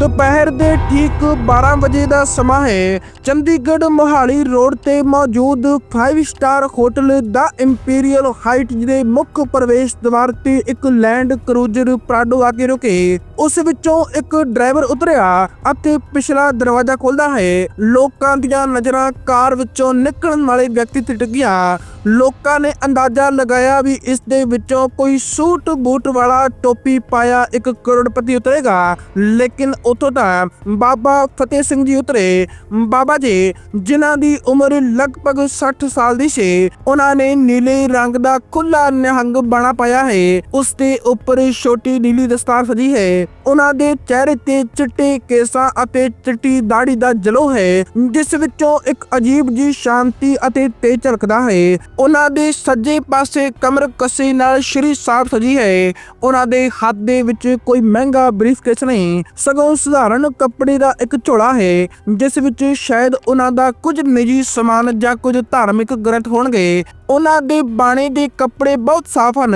ਦੁਪਹਿਰ ਦੇ ਠੀਕ 12 ਵਜੇ ਦਾ ਸਮਾਂ ਹੈ। ਚੰਡੀਗੜ੍ਹ ਮੋਹਾਲੀ ਰੋਡ ਤੇ ਮੌਜੂਦ 5 ਸਟਾਰ ਹੋਟਲ ਦਾ ਇੰਪੀਰੀਅਲ ਹਾਈਟ ਦੇ ਮੁੱਖ ਪ੍ਰਵੇਸ਼ ਦੁਆਰ ਤੇ ਇੱਕ ਲੈਂਡ ਕਰੂਜ਼ਰ ਪ੍ਰਾਡੋ ਆ ਕੇ ਰੁਕੇ। ਉਸ ਵਿੱਚੋਂ ਇੱਕ ਡਰਾਈਵਰ ਉਤਰਿਆ ਅਤੇ ਪਿਛਲਾ ਦਰਵਾਜ਼ਾ ਖੋਲਦਾ ਹੈ। ਲੋਕਾਂ ਦੀਆਂ ਨਜ਼ਰਾਂ ਕਾਰ ਵਿੱਚੋਂ ਨਿਕਲਣ ਵਾਲੇ ਵਿਅਕਤੀ ਤੇ ਟਿਕੀਆਂ। ਲੋਕਾਂ ਨੇ ਅੰਦਾਜ਼ਾ ਲਗਾਇਆ ਵੀ ਇਸ ਦੇ ਵਿੱਚੋਂ ਕੋਈ ਸੂਟ ਬੂਟ ਵਾਲਾ ਟੋਪੀ ਪਾਇਆ ਇੱਕ ਕਰੋੜਪਤੀ ਉਤਰੇਗਾ। ਲੇਕਿਨ ਉਤੋਂ ਤਾਂ ਬਾਬਾ ਫਤਿਹ ਸਿੰਘ ਜੀ ਉਤਰੇ। ਬਾਬਾ ਜੀ, ਜਿਨ੍ਹਾਂ ਦੀ ਉਮਰ ਲਗਭਗ 60 ਸਾਲ ਦੀ ਸੀ, ਉਹਨਾਂ ਨੇ ਨੀਲੇ ਰੰਗ ਦਾ ਖੁੱਲਾ ਨਿਹੰਗ ਬਣਾ ਪਾਇਆ ਹੈ। ਉਸ ਦੇ ਉੱਪਰ ਛੋਟੀ ਨੀਲੀ ਦਸਤਾਰ ਸਜੀ ਹੈ। ਉਹਨਾਂ ਦੇ ਚਿਹਰੇ ਤੇ ਚਿੱਟੇ ਕੇਸਾਂ ਅਤੇ ਚਿੱਟੀ ਦਾੜੀ ਦਾ ਜਲੋ ਹੈ, ਜਿਸ ਵਿੱਚੋਂ ਇੱਕ ਅਜੀਬ ਜੀ ਸ਼ਾਂਤੀ ਅਤੇ ਤੇਜ ਝਲਕਦਾ ਹੈ। ਉਹਨਾਂ ਦੇ ਸੱਜੇ ਪਾਸੇ ਕਮਰ ਕੱਸੇ ਨਾਲ ਸ਼੍ਰੀ ਸਾਹਿਬ ਸਜੀ ਹੈ। ਉਹਨਾਂ ਦੇ ਹੱਥ ਦੇ ਵਿੱਚ ਕੋਈ ਮਹਿੰਗਾ ਬਰੀਫਕੇਸ ਨਹੀਂ, ਸਗੋਂ ਸਧਾਰਨ ਕੱਪੜੇ ਦਾ ਇੱਕ ਝੋਲਾ ਹੈ, ਜਿਸ ਵਿੱਚ ਸ਼ਾਇਦ ਉਹਨਾਂ ਦਾ ਕੁਝ ਨਿੱਜੀ ਸਮਾਨ ਜਾਂ ਕੁਝ ਧਾਰਮਿਕ ਗ੍ਰੰਥ ਹੋਣਗੇ। ਉਹਨਾਂ ਦੇ ਬਾਣੇ ਦੇ ਕੱਪੜੇ ਬਹੁਤ ਸਾਫ਼ ਹਨ,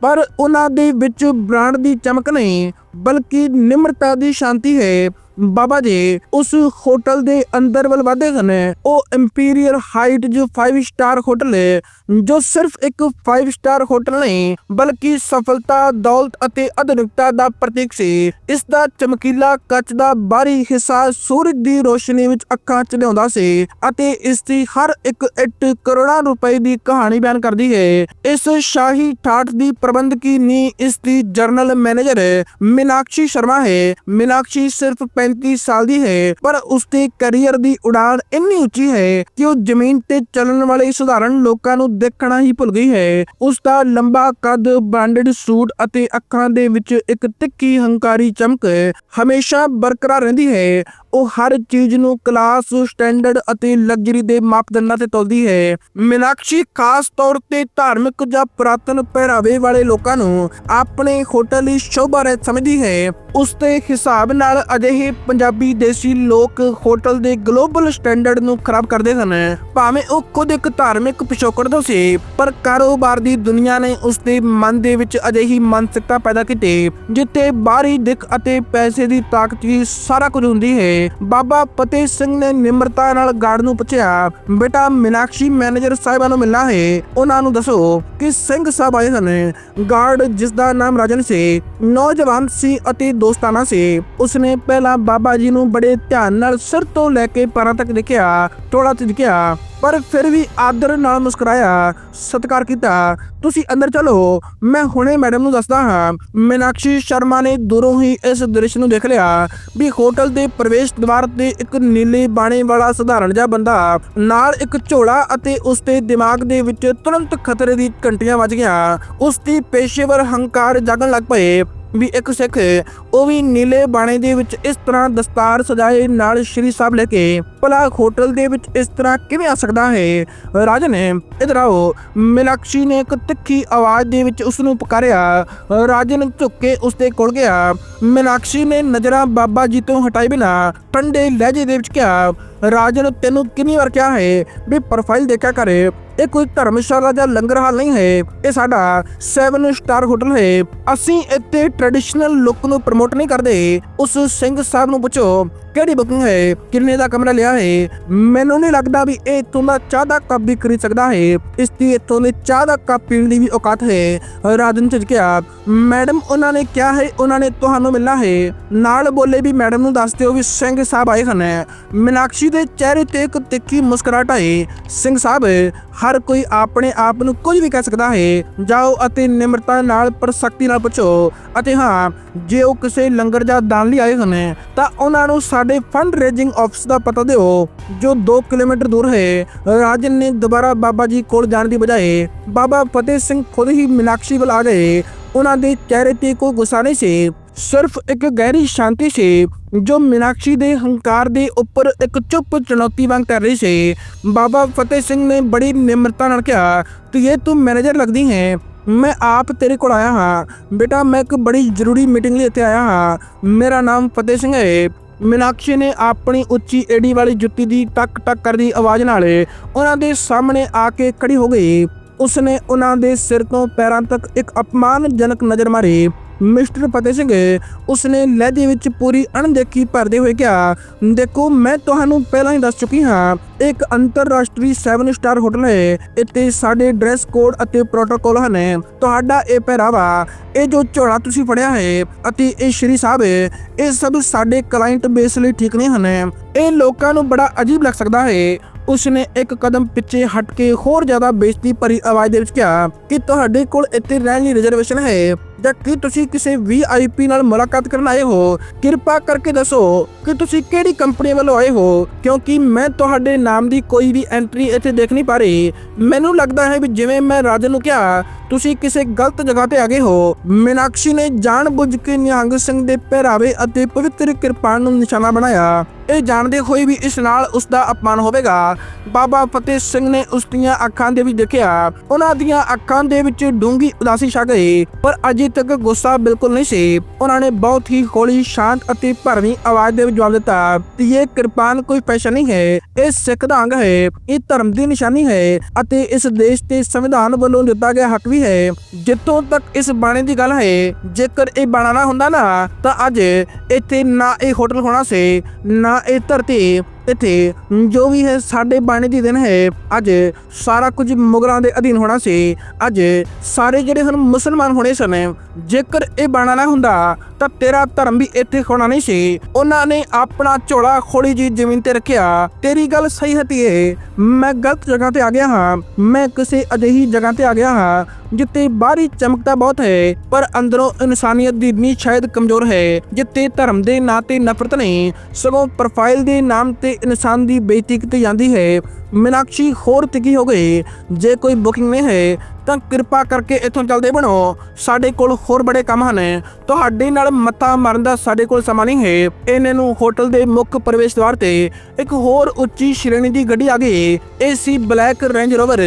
ਪਰ ਉਹਨਾਂ ਦੇ ਵਿੱਚ ਬ੍ਰਾਂਡ ਦੀ ਚਮਕ ਨਹੀਂ। ਬਲਕਿ ਨਿਮਰਤਾ ਦੀ ਸ਼ਾਂਤੀ ਹੈ। ਬਾਬਾ ਜੀ, ਉਸ ਹੋਟਲ ਦੇ ਅੰਦਰ ਵੱਲ ਵਧੇ ਸਨ ਉਹ ਇੰਪੀਰੀਅਲ ਹਾਈਟ ਜੋ 5 ਸਟਾਰ ਹੋਟਲ ਹੈ ਜੋ ਸਿਰਫ ਇੱਕ 5 ਸਟਾਰ ਹੋਟਲ ਨਹੀਂ, ਬਲਕਿ ਸਫਲਤਾ, ਦੌਲਤ ਅਤੇ ਆਧੁਨਿਕਤਾ ਦਾ ਪ੍ਰਤੀਕ ਸੀ। ਇਸ ਦਾ ਚਮਕੀਲਾ ਕੱਚ ਦਾ ਬਾਹਰੀ ਹਿੱਸਾ ਸੂਰਜ ਦੀ ਰੋਸ਼ਨੀ ਵਿੱਚ ਅੱਖਾਂ ਚ ਲਿਆਉਂਦਾ ਸੀ ਅਤੇ ਇਸ ਦੀ ਹਰ ਇੱਕ ਇੱਟ ਕਰੋੜਾਂ ਰੁਪਏ ਦੀ ਕਹਾਣੀ ਬਿਆਨ ਕਰਦੀ ਹੈ। ਇਸ ਸ਼ਾਹੀ ਠਾਠ ਦੀ ਪ੍ਰਬੰਧਕੀ ਨੀ ਇਸ ਦੀ ਜਰਨਲ ਮੈਨੇਜਰ ਮੀਨਾਕਸ਼ੀ ਸ਼ਰਮਾ ਹੈ। ਮੀਨਾਕਸ਼ੀ ਸਿਰਫ 35 ਸਾਲ ਦੀ ਹੈ, ਪਰ ਉਸ ਦੇ ਕੈਰੀਅਰ ਦੀ ਉਡਾਨ ਇੰਨੀ ਉੱਚੀ ਹੈ ਕਿ ਉਹ ਜ਼ਮੀਨ ਤੇ ਚੱਲਣ ਵਾਲੇ ਸਧਾਰਨ ਲੋਕਾਂ ਨੂੰ ਦੇਖਣਾ ਹੀ ਭੁੱਲ ਗਈ ਹੈ। ਉਸ ਦਾ ਲੰਬਾ ਕੱਦ ਬ੍ਰਾਂਡਡ ਸੂਟ ਅਤੇ ਅੱਖਾਂ ਦੇ ਵਿੱਚ ਇੱਕ ਤਿੱਖੀ ਹੰਕਾਰੀ ਚਮਕ ਹਮੇਸ਼ਾ ਬਰਕਰਾਰ ਰਹਿੰਦੀ ਹੈ। ਉਹ ਹਰ ਚੀਜ਼ ਨੂੰ ਕਲਾਸ ਸਟੈਂਡਰਡ ਅਤੇ ਲਗਜ਼ਰੀ ਦੇ ਮਾਪਦੰਡਾਂ ਤੇ ਤੋਲਦੀ ਹੈ। ਮੀਨਾਕਸ਼ੀ ਖਾਸ ਤੌਰ ਤੇ ਧਾਰਮਿਕ ਜਾਂ ਪੁਰਾਤਨ ਪਹਿਰਾਵੇ ਵਾਲੇ ਲੋਕਾਂ ਨੂੰ ਆਪਣੇ ਹੋਟਲ ਲਈ ਸ਼ੋਭਾ ਰਹਿਤ ਸਮਝਦੀ ਹੈ। ਉਸ ਦੇ ਹਿਸਾਬ ਨਾਲ ਅਜਿਹੇ ਪੰਜਾਬੀ ਦੇਸੀ ਲੋਕ ਹੋਟਲ ਦੇ ਗਲੋਬਲ ਸਟੈਂਡਰਡ ਨੂੰ ਖਰਾਬ ਕਰਦੇ ਹਨ ਭਾਵੇਂ ਉਹ ਖੁਦ ਇੱਕ ਧਾਰਮਿਕ ਪਿਛੋਕੜ ਤੋਂ ਸੀ, ਪਰ ਕਾਰੋਬਾਰ ਦੀ ਦੁਨੀਆ ਨੇ ਉਸ ਦੇ ਮਨ ਦੇ ਵਿੱਚ ਅਜਿਹੀ ਮਾਨਸਿਕਤਾ ਪੈਦਾ ਕੀਤੀ, ਜਿੱਥੇ ਬਾਹਰੀ ਦਿੱਖ ਅਤੇ ਪੈਸੇ ਦੀ ਤਾਕਤ ਹੀ ਸਾਰਾ ਕੁਝ ਹੁੰਦੀ ਹੈ। ਬਾਬਾ ਫਤਿਹ ਸਿੰਘ ਨੇ ਨਿਮਰਤਾ ਨਾਲ ਗਾਰਡ ਨੂੰ ਪੁੱਛਿਆ, ਬੇਟਾ, ਮੀਨਾਕਸ਼ੀ ਮੈਨੇਜਰ ਸਾਹਿਬਾਂ ਨੂੰ ਮਿਲਣਾ ਹੈ। ਉਹਨਾਂ ਨੂੰ ਦੱਸੋ ਕਿ ਸਿੰਘ ਸਾਹਿਬ ਆਏ ਸਨ। ਗਾਰਡ, ਜਿਸ ਦਾ ਨਾਮ ਰਾਜਨ ਸੀ, ਨੌਜਵਾਨ ਸੀ ਅਤੇ ਦੋਸਤਾਨਾ ਸੀ। ਉਸਨੇ ਪਹਿਲਾਂ ਬਾਬਾ ਜੀ ਨੂੰ ਬੜੇ ਧਿਆਨ ਨਾਲ ਸਿਰ ਤੋਂ ਲੈ ਕੇ ਪੈਰਾਂ ਤੱਕ ਦੇਖਿਆ ਥੋੜਾ ਝਿਜਕਿਆ ਪਰ ਫਿਰ ਵੀ ਆਦਰ ਨਾਲ ਮੁਸਕਰਾਇਆ, ਸਤਿਕਾਰ ਕੀਤਾ, ਤੁਸੀਂ ਅੰਦਰ ਚਲੋ, ਮੈਂ ਹੁਣੇ ਮੈਡਮ ਨੂੰ ਦੱਸਦਾ ਹਾਂ। ਮੀਨਾਕਸ਼ੀ ਸ਼ਰਮਾ ਨੇ ਦੂਰੋਂ ਹੀ ਇਸ ਦ੍ਰਿਸ਼ ਨੂੰ ਦੇਖ ਲਿਆ ਵੀ ਹੋਟਲ ਦੇ ਪ੍ਰਵੇਸ਼ ਦੁਆਰ ਤੇ ਇੱਕ ਨੀਲੇ ਬਾਣੇ ਵਾਲਾ ਸਧਾਰਨ ਜਿਹਾ ਬੰਦਾ, ਨਾਲ ਇੱਕ ਝੋਲਾ ਅਤੇ ਉਸ ਦੇ ਦਿਮਾਗ ਦੇ ਵਿੱਚ ਤੁਰੰਤ ਖਤਰੇ ਦੀ ਘੰਟੀਆਂ ਵੱਜ ਗਈਆਂ। ਉਸ ਦੀ ਪੇਸ਼ੇਵਰ ਹੰਕਾਰ ਜਾਗਣ ਲੱਗ ਪਏ। ਵੀ ਇੱਕ ਸਿੱਖ ਉਹ ਵੀ ਨੀਲੇ ਬਾਣੇ ਦੇ ਵਿੱਚ ਇਸ ਤਰ੍ਹਾਂ ਦਸਤਾਰ ਸਜਾਏ ਨਾਲ ਸ਼੍ਰੀ ਸਾਹਿਬ ਲੈ ਕੇ ਭਲਾ ਹੋਟਲ ਦੇ ਵਿੱਚ ਇਸ ਤਰ੍ਹਾਂ ਕਿਵੇਂ ਆ ਸਕਦਾ ਹੈ? ਰਾਜਨ ਇਧਰ ਆਓ। ਮੀਨਾਕਸ਼ੀ ਨੇ ਇੱਕ ਤਿੱਖੀ ਆਵਾਜ਼ ਦੇ ਵਿੱਚ ਉਸ ਨੂੰ ਪੁਕਾਰਿਆ। ਰਾਜਨ ਝੁੱਕ ਕੇ ਉਸ ਦੇ ਕੋਲ ਗਿਆ। ਮੀਨਾਕਸ਼ੀ ਨੇ ਨਜ਼ਰਾਂ ਬਾਬਾ ਜੀ ਤੋਂ ਹਟਾਈ ਬਿਨਾ ਠੰਡੇ ਲਹਿਜੇ ਦੇ ਵਿੱਚ ਕਿਹਾ, ਰਾਜਨ, ਤੈਨੂੰ ਕਿੰਨੀ ਵਾਰ ਕਿਹਾ ਹੈ ਵੀ ਪ੍ਰੋਫਾਈਲ ਦੇਖਿਆ ਕਰੇ? ਇਹ ਕੋਈ ਧਰਮਸ਼ਾਲਾ ਜਾਂ ਲੰਗਰ ਹਾਲ ਨਹੀਂ ਹੈ। ਇਹ ਸਾਡਾ 7 ਸਟਾਰ ਹੋਟਲ ਹੈ। ਅਸੀਂ ਇੱਥੇ ਟ੍ਰੈਡੀਸ਼ਨਲ ਲੁੱਕ ਨੂੰ ਪ੍ਰਮੋਟ ਨਹੀਂ ਕਰਦੇ। ਉਸ ਸਿੰਘ ਸਾਹਿਬ ਨੂੰ ਪੁੱਛੋ ਕਿਹੜੀ ਬੁਕਿੰਗ ਹੈ? ਕਿੰਨੇ ਦਾ ਕਮਰਾ ਲਿਆ ਹੈ? ਮੈਨੂੰ ਨਹੀਂ ਲੱਗਦਾ ਵੀ ਇਹ ਇੱਥੋਂ ਦਾ ਚਾਹ ਦਾ ਕੱਪ ਵੀ ਖਰੀਦ ਸਕਦਾ ਹੈ। ਇਸ ਦੀ ਇੱਥੋਂ ਦੇ ਚਾਹ ਦਾ ਕੱਪ ਪੀਣ ਦੀ ਵੀ ਔਕਾਤ ਹੈ। ਰਾਜਨ ਝਿਜਕਿਆ, ਮੈਡਮ, ਉਹਨਾਂ ਨੇ ਕਿਹਾ ਹੈ, ਉਹਨਾਂ ਨੇ ਤੁਹਾਨੂੰ ਮਿਲਣਾ ਹੈ। ਨਾਲ ਬੋਲੇ ਵੀ ਮੈਡਮ ਨੂੰ ਦੱਸ ਦਿਓ ਵੀ ਸਿੰਘ ਸਾਹਿਬ ਆਏ ਹਨ। ਮੀਨਾਕਸ਼ੀ ਦੇ ਚਿਹਰੇ ਤੇ ਇੱਕ ਤਿੱਖੀ ਮੁਸਕਰਾਹਟ ਹੈ ਸਿੰਘ ਸਾਹਿਬ ਹਰ ਕੋਈ ਆਪਣੇ ਆਪ ਨੂੰ ਕੁਝ ਵੀ ਕਹਿ ਸਕਦਾ ਹੈ। ਜਾਓ ਅਤੇ ਨਿਮਰਤਾ ਨਾਲ ਪਰ ਸਖਤੀ ਨਾਲ ਪੁੱਛੋ। ਅਤੇ ਹਾਂ, ਜੇ ਉਹ ਕਿਸੇ ਲੰਗਰ ਜਾਂ ਦਾਨ ਲਈ ਆਏ ਹਨ ਤਾਂ ਉਹਨਾਂ ਨੂੰ ਸਾਡੇ ਫੰਡ ਰੇਜ਼ਿੰਗ ਆਫਿਸ ਦਾ ਪਤਾ ਦਿਓ, ਜੋ 2 ਕਿਲੋਮੀਟਰ ਦੂਰ ਹੈ। ਰਾਜਨ ਨੇ ਦੁਬਾਰਾ ਬਾਬਾ ਜੀ ਕੋਲ ਜਾਣ ਦੀ ਬਜਾਏ ਬਾਬਾ ਫਤਿਹ ਸਿੰਘ ਖੁਦ ਹੀ ਮੀਨਾਕਸ਼ੀ ਵੱਲ ਆ ਗਏ। ਉਹਨਾਂ ਦੇ ਚਿਹਰੇ ਤੇ ਕੋਈ ਗੁੱਸਾ ਨਹੀਂ ਸੀ। ਸਿਰਫ ਇੱਕ ਗਹਿਰੀ ਸ਼ਾਂਤੀ ਸੀ। ਜੋ ਮੀਨਾਕਸ਼ੀ ਦੇ ਹੰਕਾਰ ਦੇ ਉੱਪਰ ਇੱਕ ਚੁੱਪ ਚੁਣੌਤੀ ਵਾਂਗ ਕਰ ਰਹੀ ਸੀ। ਬਾਬਾ ਫਤਿਹ ਸਿੰਘ ਨੇ ਬੜੀ ਨਿਮਰਤਾ ਨਾਲ ਕਿਹਾ ਇਹ ਤੂੰ ਮੈਨੇਜਰ ਲੱਗਦੀ ਹੈ। ਮੈਂ ਆਪ ਤੇਰੇ ਕੋਲ ਆਇਆ ਹਾਂ। ਬੇਟਾ, ਮੈਂ ਇੱਕ ਬੜੀ ਜ਼ਰੂਰੀ ਮੀਟਿੰਗ ਲਈ ਇੱਥੇ ਆਇਆ ਹਾਂ। ਮੇਰਾ ਨਾਮ ਫਤਿਹ ਸਿੰਘ ਹੈ। ਮੀਨਾਕਸ਼ੀ ਨੇ ਆਪਣੀ ਉੱਚੀ ਏੜੀ ਵਾਲੀ ਜੁੱਤੀ ਦੀ ਟਕ ਟਕ ਕਰਦੀ ਆਵਾਜ਼ ਨਾਲ ਉਹਨਾਂ ਦੇ ਸਾਹਮਣੇ ਆ ਕੇ ਖੜੀ ਹੋ ਗਈ। ਉਸਨੇ ਉਹਨਾਂ ਦੇ ਸਿਰ ਤੋਂ ਪੈਰਾਂ ਤੱਕ ਇੱਕ ਅਪਮਾਨਜਨਕ ਨਜ਼ਰ ਮਾਰੀ। ਮਿਸਟਰ ਫਤਿਹ ਸਿੰਘ, ਉਸਨੇ ਲਹਿਜੇ ਵਿੱਚ ਪੂਰੀ ਅਣਦੇਖੀ ਭਰਦੇ ਹੋਏ ਕਿਹਾ, ਦੇਖੋ, ਮੈਂ ਤੁਹਾਨੂੰ ਪਹਿਲਾਂ ਹੀ ਦੱਸ ਚੁੱਕੀ ਹਾਂ, ਇੱਕ ਅੰਤਰਰਾਸ਼ਟਰੀ 7 ਸਟਾਰ ਹੋਟਲ ਹੈ। ਇੱਥੇ ਸਾਡੇ ਡਰੈਸ ਕੋਡ ਅਤੇ ਪ੍ਰੋਟੋਕਾਲ ਹਨ। ਤੁਹਾਡਾ ਇਹ ਪਹਿਰਾਵਾ, ਇਹ ਜੋ ਝੋਲਾ ਤੁਸੀਂ ਫੜਿਆ ਹੈ ਅਤੇ ਇਹ ਸ਼੍ਰੀ ਸਾਹਿਬ, ਇਹ ਸਭ ਸਾਡੇ ਕਲਾਇੰਟ ਬੇਸ ਲਈ ਠੀਕ ਨਹੀਂ ਹਨ। ਇਹ ਲੋਕਾਂ ਨੂੰ ਬੜਾ ਅਜੀਬ ਲੱਗ ਸਕਦਾ ਹੈ। ਉਸਨੇ ਇੱਕ ਕਦਮ ਪਿੱਛੇ ਹਟ ਕੇ ਹੋਰ ਜ਼ਿਆਦਾ ਬੇਇੱਜ਼ਤੀ ਭਰੀ ਆਵਾਜ਼ ਦੇ ਵਿੱਚ ਕਿਹਾ ਕਿ ਤੁਹਾਡੇ ਕੋਲ ਇੱਥੇ ਰਹਿਣ ਲਈ ਰਿਜ਼ਰਵੇਸ਼ਨ ਹੈ। ਜਾਂ ਕਿ ਤੁਸੀਂ ਕਿਸੇ ਵੀਆਈਪੀ ਨਾਲ ਮੁਲਾਕਾਤ ਕਰਨ ਆਏ ਹੋ? ਕਿਰਪਾ ਕਰਕੇ ਦੱਸੋ ਕਿ ਤੁਸੀਂ ਕਿਹੜੀ ਕੰਪਨੀ ਵੱਲੋਂ ਆਏ ਹੋ? ਕਿਉਂਕਿ ਮੈਂ ਤੁਹਾਡੇ ਨਾਮ ਦੀ ਕੋਈ ਵੀ ਐਂਟਰੀ ਇੱਥੇ ਦੇਖ ਨਹੀਂ ਪਾ ਰਹੀ। ਮੈਨੂੰ ਲੱਗਦਾ ਹੈ ਵੀ ਜਿਵੇਂ ਮੈਂ ਰਾਜਨ ਨੂੰ ਕਿਹਾ, ਤੁਸੀਂ ਕਿਸੇ ਗਲਤ ਜਗ੍ਹਾ ਤੇ ਆ ਗਏ ਹੋ। ਮੀਨਾਕਸ਼ੀ ਨੇ ਜਾਣਬੁੱਝ ਕੇ ਨਿਹੰਗ ਸਿੰਘ ਦੇ ਪਹਿਰਾਵੇ ਅਤੇ ਪਵਿੱਤਰ ਕਿਰਪਾਨ ਨੂੰ ਨਿਸ਼ਾਨਾ ਬਣਾਇਆ। ਇਹ ਜਾਣਦੇ ਹੋਏ ਵੀ ਇਸ ਨਾਲ ਉਸ ਦਾ ਅਪਮਾਨ ਹੋਵੇਗਾ। ਬਾਬਾ ਫਤਿਹ ਸਿੰਘ ਨੇ ਉਸ ਦੀਆਂ ਅੱਖਾਂ ਦੇ ਵਿੱਚ ਦੇਖਿਆ। ਉਹਨਾਂ ਦੀਆਂ ਅੱਖਾਂ ਦੇ ਵਿੱਚ ਡੂੰਗੀ ਉਦਾਸੀ ਛਾ ਗਈ, ਪਰ ਅਜੇ ਤੱਕ ਗੁੱਸਾ ਬਿਲਕੁਲ ਨਹੀਂ ਸੀ। ਉਹਨਾਂ ਨੇ ਬਹੁਤ ਹੀ ਹੌਲੀ, ਸ਼ਾਂਤ ਅਤੇ ਭਰਵੀਂ ਆਵਾਜ਼ ਦੇ ਵਿੱਚ ਜਵਾਬ ਦਿੱਤਾ ਕਿ ਇਹ ਕਿਰਪਾਨ ਕੋਈ ਫੈਸ਼ਨ ਨਹੀਂ ਹੈ। ਇਹ ਸਿੱਖ ਦਾ ਅੰਗ ਹੈ। ਇਹ ਧਰਮ ਦੀ ਨਿਸ਼ਾਨੀ ਹੈ ਅਤੇ ਇਸ ਦੇਸ਼ ਤੇ ਸੰਵਿਧਾਨ ਵੱਲੋਂ ਦਿੱਤਾ ਗਿਆ ਹੱਕ ਵੀ ਹੈ। ਜਿੱਥੋਂ ਤੱਕ ਇਸ ਬਾਣੇ ਦੀ ਗੱਲ ਹੈ, ਜੇਕਰ ਇਹ ਬਾਣਾ ਨਾ ਹੁੰਦਾ ਨਾ, ਤਾਂ ਅੱਜ ਇੱਥੇ ਨਾ ਇਹ ਹੋਟਲ ਹੋਣਾ ਸੀ, ਨਾ ਇਹ ਧਰਤੀ ਇੱਥੇ ਜੋ ਵੀ ਹੈ, ਸਾਡੇ ਬਾਣੇ ਦੀ ਦਿਨ ਹੈ, ਅੱਜ ਸਾਰਾ ਕੁਝ ਮੁਗਲਾਂ ਦੇ ਅਧੀਨ ਹੋਣਾ ਸੀ। ਅੱਜ ਸਾਰੇ ਜਿਹੜੇ ਹਨ ਮੁਸਲਮਾਨ ਹੋਣੇ ਸਨ, ਜੇਕਰ ਇਹ ਬਾਣਾ ਨਾ ਹੁੰਦਾ, ਤਾਂ ਤੇਰਾ ਧਰਮ ਵੀ ਇੱਥੇ ਹੋਣਾ ਨਹੀਂ ਸੀ। ਉਹਨਾਂ ਨੇ ਆਪਣਾ ਝੋਲਾ ਖੋਲੀ ਜੀ, ਜ਼ਮੀਨ ਤੇ ਰੱਖਿਆ। ਤੇਰੀ ਗੱਲ ਸਹੀ ਹੈ ਮੈਂ ਗਲਤ ਜਗ੍ਹਾ ਤੇ ਆ ਗਿਆ ਹਾਂ, ਮੈਂ ਕਿਸੇ ਅਜਿਹੀ ਜਗ੍ਹਾ ਤੇ ਆ ਗਿਆ ਹਾਂ ਜਿੱਥੇ ਬਾਹਰੀ ਚਮਕਦਾ ਬਹੁਤ ਹੈ, ਪਰ ਅੰਦਰੋਂ ਇਨਸਾਨੀਅਤ ਦੀ ਨੀਂਹ ਸ਼ਾਇਦ ਕਮਜ਼ੋਰ ਹੈ, ਜਿੱਥੇ ਧਰਮ ਦੇ ਨਾਂ ਤੇ ਨਫ਼ਰਤ ਨਹੀਂ, ਸਗੋਂ ਪ੍ਰੋਫਾਈਲ ਦੇ ਨਾਮ ਤੇ ਇਨਸਾਨ ਦੀ ਬੇਇੱਜ਼ਤੀ ਕੀਤੀ ਜਾਂਦੀ ਹੈ। ਮੀਨਾਕਸ਼ੀ ਹੋਰ ਤਿੱਖੀ ਹੋ ਗਈ, ਜੇ ਕੋਈ ਬੁਕਿੰਗ ਨਹੀਂ ਹੈ ਤਾਂ ਕਿਰਪਾ ਕਰਕੇ ਇੱਥੋਂ ਚਲਦੇ ਬਣੋ। ਸਾਡੇ ਕੋਲ ਹੋਰ ਬੜੇ ਕੰਮ ਹਨ। ਤੁਹਾਡੇ ਨਾਲ ਮੱਥਾ ਮਾਰਨ ਦਾ ਸਾਡੇ ਕੋਲ ਸਮਾਂ ਨਹੀਂ ਹੈ। ਇਹਨਾਂ ਨੂੰ ਹੋਟਲ ਦੇ ਮੁੱਖ ਪ੍ਰਵੇਸ਼ ਦੁਆਰ ਤੇ ਇੱਕ ਹੋਰ ਉੱਚੀ ਸ਼੍ਰੇਣੀ ਦੀ ਗੱਡੀ ਆ ਗਈ। ਏਸੀ ਬਲੈਕ ਰੇਂਜ ਰੋਵਰ,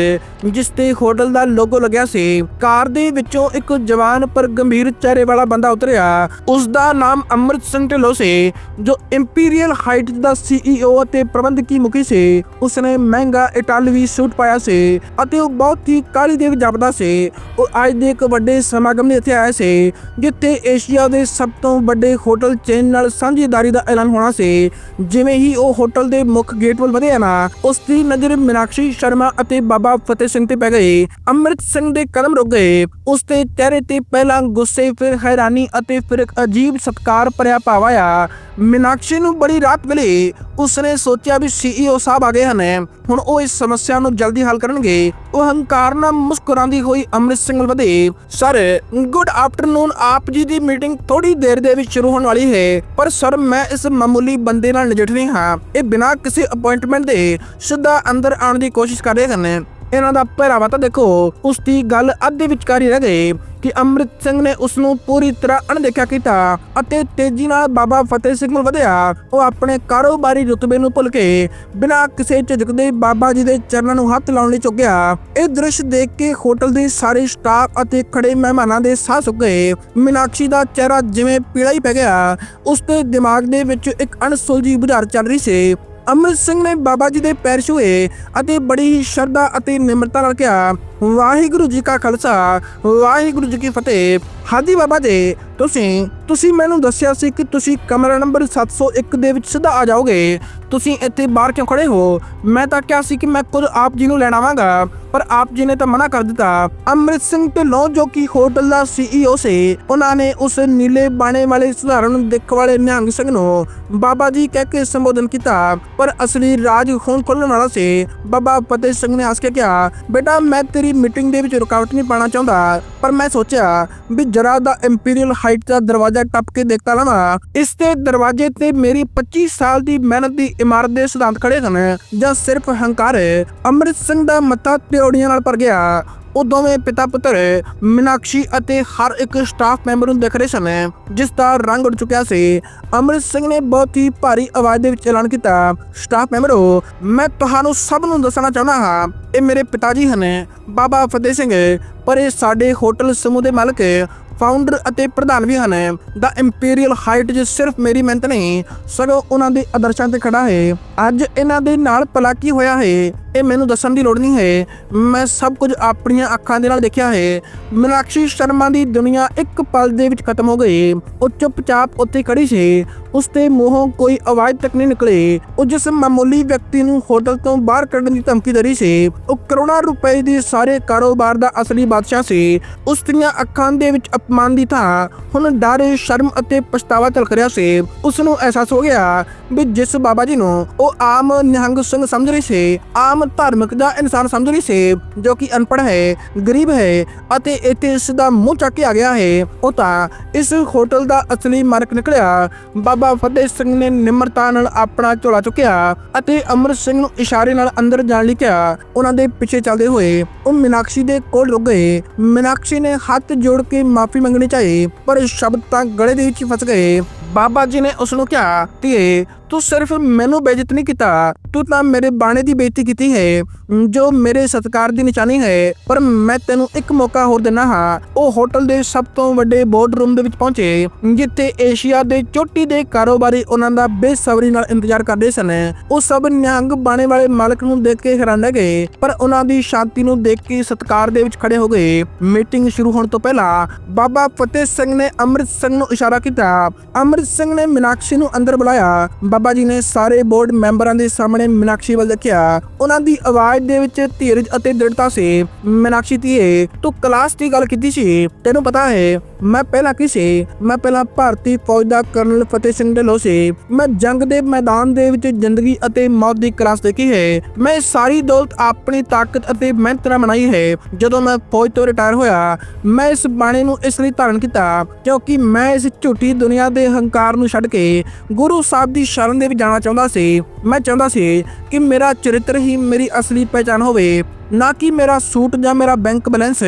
ਜਿਸ ਤੇ ਹੋਟਲ ਦਾ ਲੋਗੋ ਲੱਗਿਆ ਸੀ। ਕਾਰ ਦੇ ਵਿੱਚੋਂ ਇੱਕ ਜਵਾਨ ਪਰ ਗੰਭੀਰ ਚਿਹਰੇ ਵਾਲਾ ਬੰਦਾ ਉਤਰਿਆ। ਉਸ ਦਾ ਨਾਮ ਅਮਰਿਤ ਸਿੰਘ ਢਿੱਲੋਂ ਸੀ, ਜੋ ਇੰਪੀਰੀਅਲ ਹਾਈਟ ਦਾ ਸੀਈਓ ਅਤੇ ਪ੍ਰਬੰਧਕੀ ਮੁਖੀ ਸੀ। ਉਸਨੇ ਮਹਿੰਗਾ ਇਟਾਲਵੀ ਸੂਟ ਪਾਇਆ ਸੀ ਅਤੇ ਉਹ ਬਹੁਤ ਹੀ ਕਾਲੀ ਦੇ ਵਿੱਚ ਜਾਪਦਾ ਸੀ। ਉਹ ਅੱਜ ਦੇ ਇੱਕ ਵੱਡੇ ਸਮਾਗਮ ਲਈ ਇੱਥੇ ਆਇਆ ਸੀ, ਜਿੱਥੇ ਏਸ਼ੀਆ ਦੇ ਸਭ ਤੋਂ ਵੱਡੇ ਹੋਟਲ ਚੇਨ ਨਾਲ ਸਾਂਝੇਦਾਰੀ ਦਾ ਐਲਾਨ ਹੋਣਾ ਸੀ। ਜਿਵੇਂ ਹੀ ਉਹ ਹੋਟਲ ਦੇ ਮੁੱਖ ਗੇਟ ਵੱਲ ਵਧਿਆ ਨਾ ਉਸ ਦੀ ਨਜ਼ਰ ਮੀਨਾਕਸ਼ੀ ਸ਼ਰਮਾ ਅਤੇ ਬਾਬਾ ਫਤਿਹ ਸਿੰਘ ਤੇ ਪੈ ਗਈ। ਅੰਮ੍ਰਿਤ ਸਿੰਘ ਦੇ ਕਦਮ ਰੁਕ ਗਏ। ਉਸ ਦੇ ਚਿਹਰੇ ਤੇ ਪਹਿਲਾਂ ਗੁੱਸੇ, ਫਿਰ ਹੈਰਾਨੀ ਅਤੇ ਫਿਰ ਇੱਕ ਅਜੀਬ ਸਤਕਾਰ ਭਰਿਆ ਭਾਵ ਆਇਆ। ਮੀਨਾਕਸ਼ੀ ਨੂੰ ਬੜੀ ਰਾਤ ਮਿਲੀ ਉਸਨੇ ਸੋਚਿਆ ਵੀ ਸੀਈਓ ਸਾਹਿਬ ਆ ਗਏ ਹਨ। ਹੁਣ ਉਹ ਇਸ ਸਮੱਸਿਆ ਨੂੰ ਜਲਦੀ ਹੱਲ ਕਰਨਗੇ। ਉਹ ਹੰਕਾਰ ਨਾਲ ਮੁਸਕਰਾਉਂਦੀ ਹੋਈ ਅੰਮ੍ਰਿਤ ਸਿੰਘ ਵਧੇ। ਸਰ, ਗੁੱਡ ਆਫਟਰਨੂਨ, ਆਪ ਜੀ ਦੀ ਮੀਟਿੰਗ ਥੋੜੀ ਦੇਰ ਦੇ ਵਿੱਚ ਸ਼ੁਰੂ ਹੋਣ ਵਾਲੀ ਹੈ। ਪਰ ਸਰ, ਮੈਂ ਇਸ ਮਾਮੂਲੀ ਬੰਦੇ ਨਾਲ ਨਜਿੱਠ ਰਹੀ ਹਾਂ। ਇਹ ਬਿਨਾਂ ਕਿਸੇ ਅਪਾਇੰਟਮੈਂਟ ਦੇ ਸਿੱਧਾ ਅੰਦਰ ਆਉਣ ਦੀ ਕੋਸ਼ਿਸ਼ ਕਰ ਰਹੇ ਹਨ। ਇਹਨਾਂ ਦਾ ਪਹਿਰਾਵਾ ਤਾਂ ਦੇਖੋ ਉਸ ਦੀ ਗੱਲ ਅੱਧੇ ਵਿਚਕਾਰੀ ਰਹਿ ਗਈ ਕਿ ਅੰਮ੍ਰਿਤ ਸਿੰਘ ਨੇ ਉਸ ਨੂੰ ਪੂਰੀ ਤਰ੍ਹਾਂ ਅਣਦੇਖਿਆ ਕੀਤਾ ਅਤੇ ਤੇਜ਼ੀ ਨਾਲ ਬਾਬਾ ਫਤਿਹ ਸਿੰਘ ਨੂੰ ਵਧਿਆ। ਉਹ ਆਪਣੇ ਕਾਰੋਬਾਰੀ ਰੁਤਬੇ ਨੂੰ ਭੁੱਲ ਕੇ ਬਿਨਾਂ ਕਿਸੇ ਝਿਜਕ ਦੇ ਬਾਬਾ ਜੀ ਦੇ ਚਰਨਾਂ ਨੂੰ ਹੱਥ ਲਾਉਣ ਲਈ ਝੁਕਿਆ ਇਹ ਦ੍ਰਿਸ਼ ਦੇਖ ਕੇ ਹੋਟਲ ਦੇ ਸਾਰੇ ਸਟਾਫ ਅਤੇ ਖੜੇ ਮਹਿਮਾਨਾਂ ਦੇ ਸਾਹ ਸੁੱਕ ਗਏ। ਮੀਨਾਕਸ਼ੀ ਦਾ ਚਿਹਰਾ ਜਿਵੇਂ ਪੀਲਾ ਹੀ ਪੈ ਗਿਆ। ਉਸ ਦੇ ਦਿਮਾਗ ਦੇ ਵਿੱਚ ਇੱਕ ਅਣਸੁਲਝੀ ਬੁਝਾਰ ਚੱਲ ਰਹੀ ਸੀ। ਅੰਮ੍ਰਿਤ ਸਿੰਘ ਨੇ ਬਾਬਾ ਜੀ ਦੇ ਪੈਰ ਛੂਏ ਅਤੇ ਬੜੀ ਹੀ ਸ਼ਰਧਾ ਅਤੇ ਨਿਮਰਤਾ ਨਾਲ ਕਿਹਾ, ਵਾਹਿਗੁਰੂ ਜੀ ਕਾ ਖਾਲਸਾ, ਵਾਹਿਗੁਰੂ ਜੀ ਕੀ ਫਤਿਹ। ਹਾਦੀ ਬਾਬਾ ਜੀ, ਤੁਸੀਂ ਤੁਸੀਂ ਮੈਨੂੰ ਦੱਸਿਆ ਸੀ ਕਿ ਤੁਸੀਂ ਕਮਰਾ ਨੰਬਰ 701 ਦੇ ਵਿੱਚ ਸਿੱਧਾ ਆ ਜਾਓਗੇ। ਤੁਸੀਂ ਇੱਥੇ ਬਾਹਰ ਕਿਉਂ ਖੜੇ ਹੋ? ਮੈਂ ਤਾਂ ਕਿਹਾ ਸੀ ਕਿ ਮੈਂ ਖੁਦ ਆਪ ਜੀ ਨੂੰ ਲੈਣ ਆਵਾਂਗਾ, ਪਰ ਆਪ ਜੀ ਨੇ ਤਾਂ ਮਨਾ ਕਰ ਦਿੱਤਾ। ਅੰਮ੍ਰਿਤ ਸਿੰਘ ਢਿੱਲੋਂ, ਜੋ ਕਿ ਹੋਟਲ ਦਾ ਸੀਈਓ ਸੀ, ਉਹਨਾਂ ਨੇ ਉਸ ਨੀਲੇ ਬਾਣੇ ਵਾਲੇ ਸਧਾਰਨ ਦਿੱਖ ਵਾਲੇ ਨਿਹੰਗ ਸਿੰਘ ਨੂੰ ਬਾਬਾ ਜੀ ਕਹਿ ਕੇ ਸੰਬੋਧਨ ਕੀਤਾ। ਪਰ ਅਸਲੀ ਰਾਜ ਹੁਣ ਖੋਲਣ ਵਾਲਾ ਸੀ। ਬਾਬਾ ਫਤਿਹ ਸਿੰਘ ਨੇ ਹੱਸ ਕੇ ਕਿਹਾ, ਬੇਟਾ, ਮੈਂ ਤੇਰੀ ਮੀਟਿੰਗ ਦੇ ਵਿੱਚ ਰੁਕਾਵਟ ਨਹੀਂ ਪਾਣਾ ਚਾਹੁੰਦਾ, ਪਰ ਮੈਂ ਸੋਚਿਆ ਵੀ ਜਰਾ ਦਾ ਇੰਪੀਰੀਅਲ ਹਾਈਟ ਦਾ ਦਰਵਾਜ਼ਾ ਟੱਪ ਕੇ ਦੇਖਤਾ ਲਵਾਂ ਇਸ ਤੇ ਦਰਵਾਜ਼ੇ ਤੇ ਮੇਰੀ 25 ਸਾਲ ਦੀ ਮਿਹਨਤ ਦੀ ਇਮਾਰਤ ਦੇ ਸਿਧਾਂਤ ਖੜੇ ਹਨ ਜਾਂ ਸਿਰਫ ਹੰਕਾਰ ਹੈ ਸਿੰਘ ਦਾ ਮੱਥਾ ਤਿਉੜੀਆਂ ਨਾਲ ਭਰ ਗਿਆ। ਉਹ ਦੋਵੇਂ ਪਿਤਾ ਪੁੱਤਰ, ਮੀਨਾਕਸ਼ੀ ਅਤੇ ਹਰ ਇੱਕ ਸਟਾਫ ਮੈਂਬਰ ਨੂੰ ਦੇਖ ਰਹੇ ਸਨ, ਜਿਸ ਦਾ ਰੰਗ ਉੱਡ ਚੁੱਕਿਆ ਸੀ। ਅੰਮ੍ਰਿਤ ਸਿੰਘ ਨੇ ਬਹੁਤ ਹੀ ਭਾਰੀ ਆਵਾਜ਼ ਦੇ ਵਿੱਚ ਐਲਾਨ ਕੀਤਾ ਸਟਾਫ ਮੈਂਬਰੋ ਮੈਂ ਤੁਹਾਨੂੰ ਸਭ ਨੂੰ ਦੱਸਣਾ ਚਾਹੁੰਦਾ ਹਾਂ, ਇਹ ਮੇਰੇ ਪਿਤਾ ਜੀ ਹਨ, ਬਾਬਾ ਫਤਿਹ ਸਿੰਘ, ਪਰ ਇਹ ਸਾਡੇ ਹੋਟਲ ਸਮੂਹ ਦੇ ਮਾਲਕ ਫਾਊਂਡਰ ਅਤੇ ਪ੍ਰਧਾਨ ਵੀ ਹਨ। ਦਾ ਇੰਪੀਰੀਅਲ ਹਾਈਟ ਜਿ ਸਿਰਫ ਮੇਰੀ ਮਿਹਨਤ ਨਹੀਂ, ਸਗੋਂ ਉਹਨਾਂ ਦੇ ਆਦਰਸ਼ਾਂ ਤੇ ਖੜਾ ਹੈ। ਅੱਜ ਇਹਨਾਂ ਦੇ ਨਾਲ ਭਲਾ ਕੀ ਹੋਇਆ ਹੈ, ਇਹ ਮੈਨੂੰ ਦੱਸਣ ਦੀ ਲੋੜ ਨਹੀਂ ਹੈ। ਮੈਂ ਸਭ ਕੁਝ ਆਪਣੀਆਂ ਅੱਖਾਂ ਦੇ ਨਾਲ ਦੇਖਿਆ ਹੈ। ਮੀਨਾਕਸ਼ੀ ਸ਼ਰਮਾ ਦੀ ਦੁਨੀਆ ਇੱਕ ਪਲ ਦੇ ਵਿੱਚ ਖਤਮ ਹੋ ਗਈ। ਉਹ ਚੁੱਪਚਾਪ ਉੱਥੇ ਖੜੀ ਸੀ। ਉਸ ਦੇ ਮੂੰਹੋਂ ਕੋਈ ਆਵਾਜ਼ ਤੱਕ ਨਹੀਂ ਨਿਕਲੀ। ਉਹ ਜਿਸ ਮਾਮੂਲੀ ਵਿਅਕਤੀ ਨੂੰ ਹੋਟਲ ਤੋਂ ਬਾਹਰ ਕੱਢਣ ਦੀ ਧਮਕੀ ਦੇ ਰਹੀ ਸੀ, ਉਹ ਕਰੋੜਾਂ ਰੁਪਏ ਦੇ ਸਾਰੇ ਕਾਰੋਬਾਰ ਦਾ ਅਸਲੀ ਬਾਦਸ਼ਾਹ ਸੀ। ਉਸ ਦੀਆਂ ਅੱਖਾਂ ਦੇ ਵਿੱਚ ਅਪਮਾਨ ਦੀ ਥਾਂ, ਹੁਣ ਡਰ, ਸ਼ਰਮ ਅਤੇ ਪਛਤਾਵਾ ਤਲਕ ਰਿਹਾ ਸੀ। ਉਸ ਨੂੰ ਅਹਿਸਾਸ ਹੋ ਗਿਆ ਵੀ ਜਿਸ ਬਾਬਾ ਜੀ ਨੂੰ ਉਹ ਆਮ ਨਿਹੰਗ ਸਿੰਘ ਸਮਝ ਰਹੀ ਸੀ, ਆਮ ਧਾਰਮਿਕ ਦਾ ਇਨਸਾਨ ਸਮਝ ਰਹੀ ਸੀ, ਜੋ ਕਿ ਅਨਪੜ੍ਹ ਹੈ, ਗਰੀਬ ਹੈ ਅਤੇ ਇੱਥੇ ਇਸ ਦਾ ਮੂੰਹ ਚੱਕ ਕੇ ਆ ਗਿਆ ਹੈ, ਉਹ ਤਾਂ ਇਸ ਹੋਟਲ ਦਾ ਅਸਲੀ ਮਾਲਕ ਨਿਕਲਿਆ। ਬਾਬਾ ਫਤਿਹ ਸਿੰਘ ਨੇ ਨਿਮਰਤਾ ਨਾਲ ਆਪਣਾ ਝੋਲਾ ਚੁੱਕਿਆ ਅਤੇ ਅਮਰ ਸਿੰਘ ਨੂੰ ਇਸ਼ਾਰੇ ਨਾਲ ਅੰਦਰ ਜਾਣ ਲਈ ਕਿਹਾ। ਉਹਨਾਂ ਦੇ ਪਿੱਛੇ ਚੱਲਦੇ ਹੋਏ ਉਹ ਮੀਨਾਕਸ਼ੀ ਦੇ ਕੋਲ ਰੁਕ ਗਏ। ਮੀਨਾਕਸ਼ੀ ਨੇ ਹੱਥ ਜੋੜ ਕੇ ਮਾਫੀ ਮੰਗਣੀ ਚਾਹੀ, ਪਰ ਸ਼ਬਦ ਤਾਂ ਗਲੇ ਦੇ ਵਿੱਚ ਫਸ ਗਏ। ਬਾਬਾ ਜੀ ਨੇ ਉਸ ਨੂੰ ਕਿਹਾ, ਧੀਏ ਤੂੰ ਸਿਰਫ ਮੈਨੂੰ ਬੇਇੱਜ਼ਤ ਨਹੀਂ ਕੀਤਾ। ਤੂੰ ਤਾਂ ਮੇਰੇ ਬਾਣੇ ਦੀ ਬੇਇੱਜ਼ਤੀ ਕੀਤੀ ਹੈ, ਜੋ ਮੇਰੇ ਸਤਕਾਰ ਦੀ ਨਿਸ਼ਾਨੀ ਹੈ। ਪਰ ਮੈਂ ਤੈਨੂੰ ਇੱਕ ਮੌਕਾ ਹੋਰ ਦੇਣਾ ਹਾਂ। ਉਹ ਹੋਟਲ ਦੇ ਸਭ ਤੋਂ ਵੱਡੇ ਬੋਰਡ ਰੂਮ ਦੇ ਵਿੱਚ ਪਹੁੰਚੇ, ਜਿੱਥੇ ਏਸ਼ੀਆ ਦੇ ਚੋਟੀ ਦੇ ਕਾਰੋਬਾਰੀ ਉਹਨਾਂ ਦਾ ਬੇਸਬਰੀ ਨਾਲ ਇੰਤਜ਼ਾਰ ਕਰਦੇ ਸਨ। ਉਹ ਸਭ ਨਿਹੰਗ ਬਾਣੇ ਵਾਲੇ ਮਾਲਕ ਨੂੰ ਦੇਖ ਕੇ ਹੈਰਾਨ ਰਹਿ ਗਏ, ਪਰ ਉਹਨਾਂ ਦੀ ਸ਼ਾਂਤੀ ਨੂੰ ਦੇਖ ਕੇ ਸਤਕਾਰ ਦੇ ਵਿੱਚ ਖੜੇ ਹੋ ਗਏ। ਮੀਟਿੰਗ ਸ਼ੁਰੂ ਹੋਣ ਤੋਂ ਪਹਿਲਾਂ ਬਾਬਾ ਫਤਿਹ ਸਿੰਘ ਨੇ ਅੰਮ੍ਰਿਤ ਸਿੰਘ ਨੂੰ ਇਸ਼ਾਰਾ ਕੀਤਾ। ਅੰਮ੍ਰਿਤ ਸਿੰਘ ਨੇ ਮੀਨਾਕਸ਼ੀ ਨੂੰ ਅੰਦਰ ਬੁਲਾਇਆ। ਬਾਬਾ ਜੀ ਨੇ ਸਾਰੇ ਬੋਰਡ ਮੈਂਬਰਾਂ ਦੇ ਸਾਹਮਣੇ ਮੀਨਾਕਸ਼ੀ ਵੱਲ ਦੇਖਿਆ। ਉਹਨਾਂ ਦੀ ਆਵਾਜ਼ ਦੇ ਵਿੱਚ ਧੀਰਜ ਅਤੇ ਦ੍ਰਿੜਤਾ ਸੀ। ਮੀਨਾਕਸ਼ੀ ਧੀਏ, ਤੂੰ ਕਲਾਸ ਦੀ ਗੱਲ ਕੀਤੀ ਸੀ? ਤੈਨੂੰ ਪਤਾ ਹੈ, ਮੈਂ ਪਹਿਲਾਂ ਕੀ ਸੀ? ਮੈਂ ਪਹਿਲਾਂ ਭਾਰਤੀ ਫੌਜ ਦਾ ਕਰਨਲ ਫਤਿਹ ਸਿੰਘ ਢਿੱਲੋਂ ਸੀ। ਮੈਂ ਜੰਗ ਦੇ ਮੈਦਾਨ ਦੇ ਵਿੱਚ ਜ਼ਿੰਦਗੀ ਅਤੇ ਮੌਤ ਦੀ ਕਲਾਸ ਦੇਖੀ ਹੈ। ਮੈਂ ਸਾਰੀ ਦੌਲਤ ਆਪਣੀ ਤਾਕਤ ਅਤੇ ਮਿਹਨਤ ਨਾਲ ਬਣਾਈ ਹੈ। ਜਦੋਂ ਮੈਂ ਫੌਜ ਤੋਂ ਰਿਟਾਇਰ ਹੋਇਆ, ਮੈਂ ਇਸ ਬਾਣੀ ਨੂੰ ਇਸ ਲਈ ਧਾਰਨ ਕੀਤਾ, ਕਿਉਂਕਿ ਮੈਂ ਇਸ ਝੂਠੀ ਦੁਨੀਆ ਦੇ ਹੰਕਾਰ ਨੂੰ ਛੱਡ ਕੇ ਗੁਰੂ ਸਾਹਿਬ ਦੀ ਸ਼ਰਨ ਦੇ ਵਿੱਚ ਜਾਣਾ ਚਾਹੁੰਦਾ ਸੀ। ਮੈਂ ਚਾਹੁੰਦਾ ਸੀ ਕਿ ਮੇਰਾ ਚਰਿੱਤਰ ਹੀ ਮੇਰੀ ਅਸਲੀ ਪਹਿਚਾਨ ਹੋਵੇ, ਨਾ ਕਿ ਮੇਰਾ ਸੂਟ ਜਾਂ ਮੇਰਾ ਬੈਂਕ ਬੈਲੈਂਸ।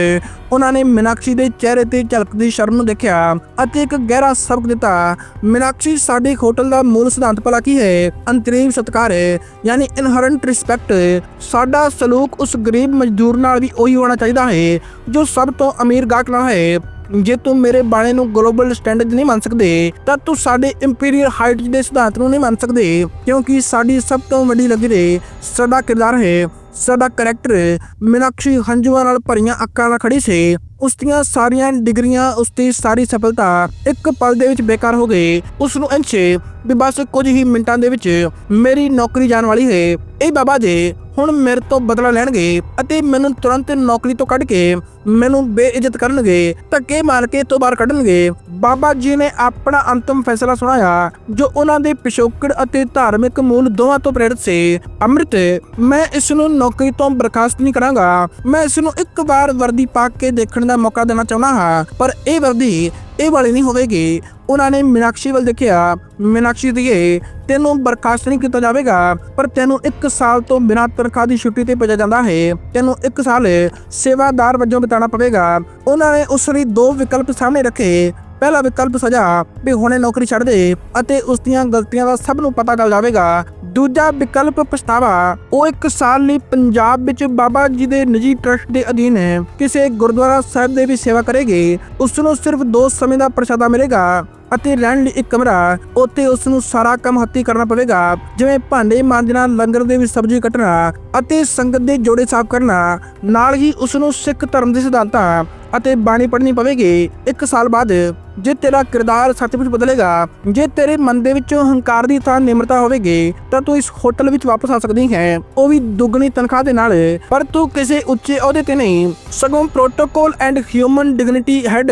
ਉਹਨਾਂ ਨੇ ਮੀਨਾਕਸ਼ੀ ਦੇ ਚਿਹਰੇ ਤੇ ਝਲਕਦੀ ਸ਼ਰਮ ਨੂੰ ਦੇਖਿਆ ਅਤੇ ਇੱਕ ਗਹਿਰਾ ਸਬਕ ਦਿੱਤਾ, ਮੀਨਾਕਸ਼ੀ, ਸਾਡੇ ਹੋਟਲ ਦਾ ਮੂਲ ਸਿਧਾਂਤ ਭਲਾ ਕੀ ਹੈ? ਅੰਤਰੀਮ ਸਤਕਾਰ ਹੈ ਯਾਨੀ ਇਨਹਰੈਂਟ ਰਿਸਪੈਕਟ ਸਾਡਾ ਸਲੂਕ ਉਸ ਗਰੀਬ ਮਜ਼ਦੂਰ ਨਾਲ ਵੀ ਉਹੀ ਹੋਣਾ ਚਾਹੀਦਾ ਹੈ, ਜੋ ਸਭ ਤੋਂ ਅਮੀਰ ਗਾਹਕ ਨਾਲ ਹੈ। ਜੇ ਤੂੰ ਮੇਰੇ ਬਾਣੇ ਨੂੰ ਗਲੋਬਲ ਸਟੈਂਡਰਡ ਨਹੀਂ ਮੰਨ ਸਕਦੇ, ਤਾਂ ਤੂੰ ਸਾਡੇ ਇੰਪੀਰੀਅਲ ਹਾਈਟ ਦੇ ਸਿਧਾਂਤ ਨੂੰ ਨਹੀਂ ਮੰਨ ਸਕਦੇ, ਕਿਉਂਕਿ ਸਾਡੀ ਸਭ ਤੋਂ ਵੱਡੀ ਲਗਰੇ ਸਾਡਾ ਕਿਰਦਾਰ ਹੈ ਸਾਡਾ ਕਰੈਕਟਰ ਮੀਨਾਕਸ਼ੀ ਹੰਝੂਆਂ ਨਾਲ ਭਰੀਆਂ ਅੱਖਾਂ ਨਾਲ ਖੜੀ ਸੀ। ਉਸ ਦੀਆਂ ਸਾਰੀਆਂ ਡਿਗਰੀਆਂ, ਉਸ ਦੀ ਸਾਰੀ ਸਫਲਤਾ ਇੱਕ ਪਲ ਦੇ ਵਿੱਚ ਬੇਕਾਰ ਹੋ ਗਈ। ਉਸ ਨੂੰ ਇੰਛੇ ਵੀ ਬਸ ਕੁਝ ਹੀ ਮਿੰਟਾਂ ਦੇ ਵਿੱਚ ਮੇਰੀ ਨੌਕਰੀ ਜਾਣ ਵਾਲੀ ਹੈ। ਇਹ ਬਾਬਾ ਜੀ ਹੁਣ ਮੇਰੇ ਤੋਂ ਬਦਲਾ ਲੈਣਗੇ ਅਤੇ ਮੈਨੂੰ ਤੁਰੰਤ ਨੌਕਰੀ ਤੋਂ ਕੱਢ ਕੇ ਮੈਨੂੰ ਬੇਇੱਜ਼ਤ ਕਰਨਗੇ, ਧੱਕੇ ਮਾਰ ਕੇ ਤੋਂ ਬਾਹਰ ਕੱਢਣਗੇ। ਬਾਬਾ ਜੀ ਨੇ ਆਪਣਾ ਅੰਤਮ ਫੈਸਲਾ ਸੁਣਾਇਆ, ਜੋ ਉਹਨਾਂ ਦੇ ਪਿਛੋਕੜ ਅਤੇ ਧਾਰਮਿਕ ਮੂਲ ਦੋਵਾਂ ਤੋਂ ਪ੍ਰੇਰਿਤ ਸੀ। ਅੰਮ੍ਰਿਤ, ਮੈਂ ਇਸ ਨੂੰ ਨੌਕਰੀ ਤੋਂ ਬਰਖਾਸਤ ਨਹੀਂ ਕਰਾਂਗਾ। ਮੈਂ ਇਸ ਨੂੰ ਇੱਕ ਵਾਰ ਵਰਦੀ ਪਾ ਕੇ ਦੇਖਣ ਦਾ ਮੌਕਾ ਦੇਣਾ ਚਾਹੁੰਦਾ ਹਾਂ, ਪਰ ਇਹ ਵਰਦੀ ਇਹ ਵਾਲੀ ਨਹੀਂ ਹੋਵੇਗੀ। ਉਹਨਾਂ ਨੇ ਮੀਨਾਕਸ਼ੀ ਵੱਲ ਦੇਖਿਆ। ਮੀਨਾਕਸ਼ੀ ਦੀਏ ਤੈਨੂੰ ਬਰਖਾਸਤ ਨਹੀਂ ਕੀਤਾ ਜਾਵੇਗਾ, ਪਰ ਤੈਨੂੰ 1 ਸਾਲ ਤੋਂ ਬਿਨਾਂ ਤਨਖਾਹ ਦੀ ਛੁੱਟੀ ਤੇ ਭੇਜਿਆ ਜਾਂਦਾ ਹੈ। ਤੈਨੂੰ 1 ਸਾਲ ਸੇਵਾਦਾਰ ਵਜੋਂ ਬਿਤਾਉਣਾ ਪਵੇਗਾ। ਉਹਨਾਂ ਨੇ ਉਸ ਲਈ ਦੋ ਵਿਕਲਪ ਸਾਹਮਣੇ ਰੱਖੇ। ਪਹਿਲਾ ਵਿਕਲਪ ਸਜ਼ਾ ਵੀ ਹੁਣੇ ਨੌਕਰੀ ਛੱਡ ਦੇ ਅਤੇ ਉਸ ਦੀਆਂ ਗਲਤੀਆਂ ਦਾ ਸਭ ਨੂੰ ਪਤਾ ਚੱਲ ਜਾਵੇਗਾ। ਦੂਜਾ ਵਿਕਲਪ ਪਛਤਾਵਾ, ਉਹ ਇੱਕ ਸਾਲ ਲਈ ਪੰਜਾਬ ਵਿੱਚ ਬਾਬਾ ਜੀ ਦੇ ਨਿੱਜੀ ਟਰਸਟ ਦੇ ਅਧੀਨ ਕਿਸੇ ਗੁਰਦੁਆਰਾ ਸਾਹਿਬ ਦੇ ਵੀ ਸੇਵਾ ਕਰੇਗੀ। ਉਸ ਨੂੰ ਸਿਰਫ ਦੋ ਸਮੇਂ ਦਾ ਪ੍ਰਸ਼ਾਦਾ ਮਿਲੇਗਾ ਅਤੇ ਰਹਿਣ ਲਈ ਇੱਕ ਕਮਰਾ, ਉੱਥੇ ਉਸ ਨੂੰ ਸਾਰਾ ਕੰਮ ਹੱਥੀਂ ਕਰਨਾ ਪਵੇਗਾ, ਜਿਵੇਂ ਭਾਂਡੇ ਮਾਂਜਣਾ, ਲੰਗਰ ਦੇ ਵਿੱਚ ਸਬਜ਼ੀ ਕੱਟਣਾ ਅਤੇ ਸੰਗਤ ਦੇ ਜੋੜੇ ਸਾਫ਼ ਕਰਨਾ। ਨਾਲ ਹੀ ਉਸ ਨੂੰ ਸਿੱਖ ਧਰਮ ਦੇ ਸਿਧਾਂਤਾਂ ਅਤੇ ਬਾਣੀ ਪੜ੍ਹਨੀ ਪਵੇਗੀ। ਇੱਕ ਸਾਲ ਬਾਅਦ ਜੇ ਤੇਰਾ ਕਿਰਦਾਰ ਸੱਚਮੁੱਚ ਬਦਲੇਗਾ, ਜੇ ਤੇਰੇ ਮਨ ਦੇ ਵਿੱਚੋਂ ਹੰਕਾਰ ਦੀ ਥਾਂ ਨਿਮਰਤਾ ਹੋਵੇਗੀ, ਤਾਂ ਤੂੰ ਇਸ ਹੋਟਲ ਵਿੱਚ ਵਾਪਸ ਆ ਸਕਦੀ ਹੈ। ਉਹ ਵੀ ਦੁੱਗਣੀ ਤਨਖਾਹ ਦੇ ਨਾਲ, ਪਰ ਤੂੰ ਕਿਸੇ ਉੱਚੇ ਅਹੁਦੇ ਤੇ ਨਹੀਂ। ਸਗੋਂ protocol and human dignity head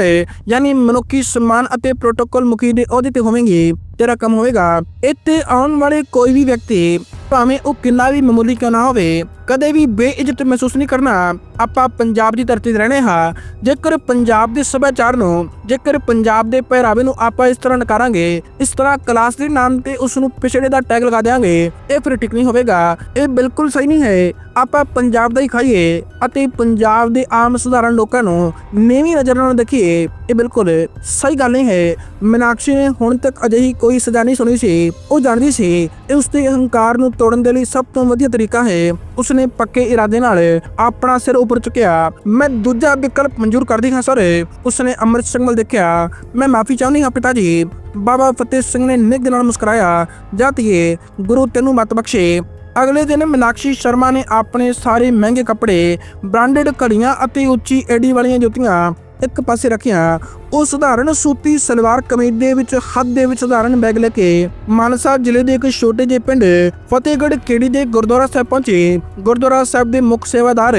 ਯਾਨੀ ਮਨੁੱਖੀ ਸਨਮਾਨ ਅਤੇ ਪ੍ਰੋਟੋਕੋਲ ਮੁਖੀ ਦੇ ਅਹੁਦੇ ਤੇ ਹੋਵੇਂਗੀ। ਤੇਰਾ ਕੰਮ ਹੋਵੇਗਾ। ਇੱਥੇ ਆਉਣ ਵਾਲੇ ਕੋਈ ਵੀ ਵਿਅਕਤੀ ਭਾਵੇਂ ਉਹ ਕਿੰਨਾ ਵੀ ਮਾਮੂਲੀ ਕਿਉਂ ਨਾ ਹੋਵੇ, ਕਦੇ ਵੀ ਬੇਇੱਜ਼ਤ ਮਹਿਸੂਸ ਨਹੀਂ ਕਰਨਾ। ਆਪਾਂ ਪੰਜਾਬ ਦੀ ਧਰਤੀ ਤੇ ਰਹਿਣੇ ਹਾਂ। ਜੇਕਰ ਪੰਜਾਬ ਦੇ ਸੱਭਿਆਚਾਰ ਨੂੰ, ਜੇਕਰ ਪੰਜਾਬ ਦੇ ਪਹਿਰਾਵੇ ਨੂੰ ਆਪਾਂ ਇਸ ਤਰ੍ਹਾਂ ਨਕਾਰਾਂਗੇ, ਇਸ ਤਰ੍ਹਾਂ ਕਲਾਸ ਦੇ ਨਾਮ ਤੇ ਉਸ ਨੂੰ ਪਿਛੜੇ ਦਾ ਟੈਗ ਲਗਾ ਦੇਵਾਂਗੇ ਇਹ ਫਿਰ ਠੀਕ ਨਹੀਂ ਹੋਵੇਗਾ। ਇਹ ਬਿਲਕੁਲ ਸਹੀ ਨਹੀਂ ਹੈ। ਆਪਾਂ ਪੰਜਾਬ ਦਾ ਹੀ ਖਾਈਏ ਅਤੇ ਪੰਜਾਬ ਦੇ ਆਮ ਸਧਾਰਨ ਲੋਕਾਂ ਨੂੰ ਨੀਵੀਂ ਨਜ਼ਰ ਨਾਲ ਦੇਖੀਏ, ਇਹ ਬਿਲਕੁਲ ਸਹੀ ਗੱਲ ਨਹੀਂ ਹੈ। ਮੀਨਾਕਸ਼ੀ ਨੇ ਹੁਣ ਤੱਕ ਅਜਿਹੀ ਕੋਈ ਸਜ਼ਾ ਨਹੀਂ ਸੁਣੀ ਸੀ। ਉਹ ਜਾਣਦੀ ਸੀ, ਇਹ ਉਸ ਦੇ ਅਹੰਕਾਰ ਨੂੰ ਤੋੜਨ ਦੇ ਲਈ ਸਭ ਤੋਂ ਵਧੀਆ ਤਰੀਕਾ ਹੈ। ਉਸਨੇ ਪੱਕੇ ਇਰਾਦੇ ਨਾਲ ਆਪਣਾ ਸਿਰ ਉੱਪਰ ਚੁੱਕਿਆ। ਮੈਂ ਦੂਜਾ ਵਿਕਲਪ ਮਨਜ਼ੂਰ ਕਰਦੀ ਹਾਂ ਸਰ। ਉਸਨੇ ਅੰਮ੍ਰਿਤ ਸਿੰਘ ਵੱਲ ਦੇਖਿਆ। ਮੈਂ ਮਾਫੀ ਚਾਹੁੰਦੀ ਹਾਂ ਪਿਤਾ ਜੀ। ਬਾਬਾ ਫਤਿਹ ਸਿੰਘ ਨੇ ਨਿੱਘ ਨਾਲ ਮੁਸਕਰਾਇਆ। ਜਾਤੀਏ ਗੁਰੂ ਤੈਨੂੰ ਮਤ ਬਖਸ਼ੇ। ਅਗਲੇ ਦਿਨ ਮੀਨਾਕਸ਼ੀ ਸ਼ਰਮਾ ਨੇ ਆਪਣੇ ਸਾਰੇ ਮਹਿੰਗੇ ਕੱਪੜੇ ਬ੍ਰਾਂਡਡ ਘੜੀਆਂ ਅਤੇ ਉੱਚੀ ਏਡੀ ਵਾਲੀਆਂ ਜੁੱਤੀਆਂ ਇੱਕ ਪਾਸੇ ਰੱਖੀਆਂ। ਉਹ ਸਧਾਰਨ ਸੂਤੀ ਸਲਵਾਰ ਕਮੀਜ਼ ਦੇ ਵਿੱਚ ਹੱਥ ਦੇ ਵਿੱਚ ਸਧਾਰਨ ਬੈਗ ਲੈ ਕੇ ਮਾਨਸਾ ਜ਼ਿਲ੍ਹੇ ਦੇ ਇੱਕ ਛੋਟੇ ਜਿਹੇ ਪਿੰਡ ਫਤਿਹਗੜ੍ਹ ਖੇੜੀ ਦੇ ਗੁਰਦੁਆਰਾ ਸਾਹਿਬ ਪਹੁੰਚੇ। ਗੁਰਦੁਆਰਾ ਸਾਹਿਬ ਦੇ ਮੁੱਖ ਸੇਵਾਦਾਰ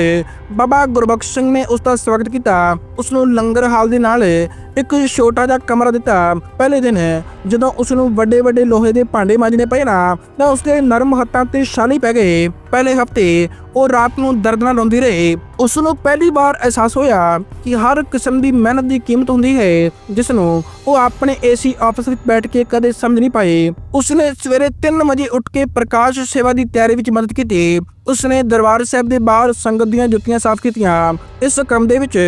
ਬਾਬਾ ਗੁਰਬਖਸ਼ ਸਿੰਘ ਨੇ ਉਸ ਦਾ ਸਵਾਗਤ ਕੀਤਾ। ਉਸ ਨੂੰ ਲੰਗਰ ਹਾਲ ਦੇ ਨਾਲ ਇੱਕ ਛੋਟਾ ਜਿਹਾ ਕਮਰਾ ਦਿੱਤਾ। ਪਹਿਲੇ ਦਿਨ ਜਦੋਂ ਉਸ ਨੂੰ ਵੱਡੇ ਵੱਡੇ ਲੋਹੇ ਦੇ ਭਾਂਡੇ ਮਾਂਜਣੇ ਪਏ ਨਾ, ਤਾਂ ਉਸ ਦੇ ਨਰਮ ਹੱਥਾਂ ਤੇ ਛਾਲੀ ਪੈ ਗਏ। ਪਹਿਲੇ ਹਫ਼ਤੇ ਉਹ ਰਾਤ ਨੂੰ ਦਰਦ ਨਾਲ ਰੋਂਦੀ ਰਹੀ। ਉਸ ਨੂੰ ਪਹਿਲੀ ਵਾਰ ਅਹਿਸਾਸ ਹੋਇਆ ਕਿ ਹਰ ਕਿਸਮ ਦੀ ਮਿਹਨਤ ਦੀ ਕੀਮਤ ਹੁੰਦੀ ਹੈ ਜਿਸ ਨੂੰ ਉਹ ਆਪਣੇ ਏਸੀ ਆਫਿਸ ਵਿੱਚ ਬੈਠ ਕੇ ਕਦੇ ਸਮਝ ਨਹੀਂ ਪਾਏ। ਉਸਨੇ ਸਵੇਰੇ 3 ਵਜੇ ਉੱਠ ਕੇ ਪ੍ਰਕਾਸ਼ ਸੇਵਾ ਦੀ ਤਿਆਰੀ ਵਿੱਚ ਮਦਦ ਕੀਤੀ। ਉਸਨੇ ਦਰਬਾਰ ਸਾਹਿਬ ਦੇ ਬਾਹਰ ਸੰਗਤ ਦੀਆਂ ਜੁੱਤੀਆਂ ਸਾਫ਼ ਕੀਤੀਆਂ। ਇਸ ਕੰਮ ਦੇ ਵਿੱਚ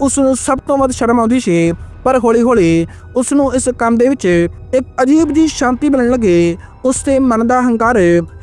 ਉਸ ਨੂੰ ਸਭ ਤੋਂ ਵੱਧ ਸ਼ਰਮ ਆਉਂਦੀ ਸੀ, ਪਰ ਹੌਲੀ-ਹੌਲੀ ਉਸ ਨੂੰ ਇਸ ਕੰਮ ਦੇ ਵਿੱਚ ਇੱਕ ਅਜੀਬ ਜੀ ਸ਼ਾਂਤੀ ਮਿਲਣ ਲੱਗੇ। ਉਸ ਦੇ ਮਨ ਦਾ ਹੰਕਾਰ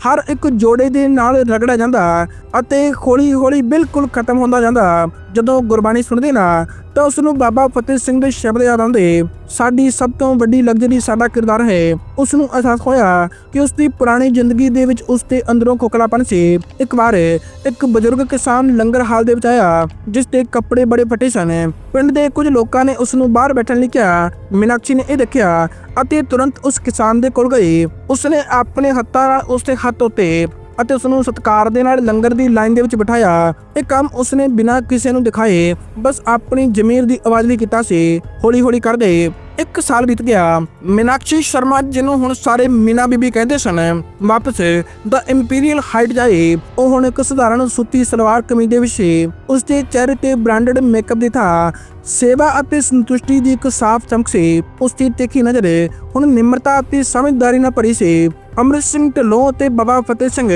ਹਰ ਇੱਕ ਜੋੜੇ ਦੇ ਨਾਲ ਰਗੜਿਆ ਜਾਂਦਾ ਅਤੇ ਹੌਲੀ-ਹੌਲੀ ਬਿਲਕੁਲ ਖਤਮ ਹੁੰਦਾ ਜਾਂਦਾ। ਜਦੋਂ ਗੁਰਬਾਣੀ ਸੁਣਦੇ ਨਾ ਤਾਂ ਉਸ ਨੂੰ ਬਾਬਾ ਫਤਿਹ ਸਿੰਘ ਦੇ ਸ਼ਬਦ ਯਾਦ ਆਉਂਦੇ। ਸਾਡੀ ਸਭ ਤੋਂ ਵੱਡੀ ਲਗਜ਼ਰੀ ਸਾਡਾ ਕਿਰਦਾਰ ਹੈ। ਉਸ ਨੂੰ ਅਹਿਸਾਸ ਹੋਇਆ ਕਿ ਉਸ ਦੀ ਪੁਰਾਣੀ ਜ਼ਿੰਦਗੀ ਦੇ ਵਿੱਚ ਉਸ ਦੇ ਅੰਦਰੋਂ ਖੋਖਲਾਪਨ ਸੀ। ਇੱਕ ਵਾਰ ਇੱਕ ਬਜ਼ੁਰਗ ਕਿਸਾਨ ਲੰਗਰ ਹਾਲ ਦੇ ਵਿੱਚ ਆਇਆ ਜਿਸ ਦੇ ਕੱਪੜੇ ਬੜੇ ਫਟੇ ਸਨ। ਪਿੰਡ ਦੇ ਕੁਝ ਲੋਕਾਂ ਨੇ ਉਸ ਨੂੰ ਬਾਹਰ ਬੈਠਣ ਲਈ ਕਿਹਾ। ਮੀਨਾਕਸ਼ੀ ਨੇ ਇਹ ਦੇਖਿਆ ਅਤੇ ਤੁਰੰਤ ਉਸ ਕਿਸਾਨ ਦੇ ਕੋਲ ਗਈ। ਉਸਨੇ ਆਪਣੇ ਹੱਥਾਂ ਨਾਲ ਉਸ ਦੇ ਹੱਥ ਉੱਤੇ ਅਤੇ ਉਸ ਨੂੰ ਸਤਕਾਰ ਦੇ ਨਾਲ ਲੰਗਰ ਦੀ ਲਾਈਨ ਦੇ ਵਿੱਚ ਬਿਠਾਇਆ। ਇਹ ਕੰਮ ਉਸਨੇ ਬਿਨਾਂ ਕਿਸੇ ਨੂੰ ਦਿਖਾਏ, ਬਸ ਆਪਣੀ ਜ਼ਮੀਰ ਦੀ ਆਵਾਜ਼ ਲਈ ਕੀਤਾ ਸੀ ਹੌਲੀ ਹੌਲੀ ਕਰਦੇ। ਇੱਕ ਸਾਲ ਬੀਤ ਗਿਆ। ਮੀਨਾਕਸ਼ੀ ਸ਼ਰਮਾ, ਜਿਹਨੂੰ ਹੁਣ ਸਾਰੇ ਮੀਨਾ ਬੀਬੀ ਕਹਿੰਦੇ ਸਨ, ਵਾਪਸ ਦਾ ਇੰਪੀਰੀਅਲ ਹਾਈਟ ਜਾਏ। ਉਹ ਹੁਣ ਇੱਕ ਸਧਾਰਨ ਸੂਤੀ ਸਲਵਾਰ ਕਮੀਜ਼ ਦੇ ਵਿੱਚ ਉਸ ਦੇ ਚਿਹਰੇ ਤੇ ਬ੍ਰਾਂਡਡ ਮੇਕਅਪ ਦੀ ਥਾਂ, ਸੇਵਾ ਅਤੇ ਸੰਤੁਸ਼ਟੀ ਦੀ ਇੱਕ ਸਾਫ਼ ਚਮਕ ਸੀ। ਉਸ ਦੀ ਤਿੱਖੀ ਨਜ਼ਰ ਹੁਣ ਨਿਮਰਤਾ ਅਤੇ ਸਮਝਦਾਰੀ ਨਾਲ ਭਰੀ ਸੀ। ਅਮਰਿਤ ਸਿੰਘ ਢਿੱਲੋਂ ਅਤੇ ਬਾਬਾ ਫਤਿਹ ਸਿੰਘ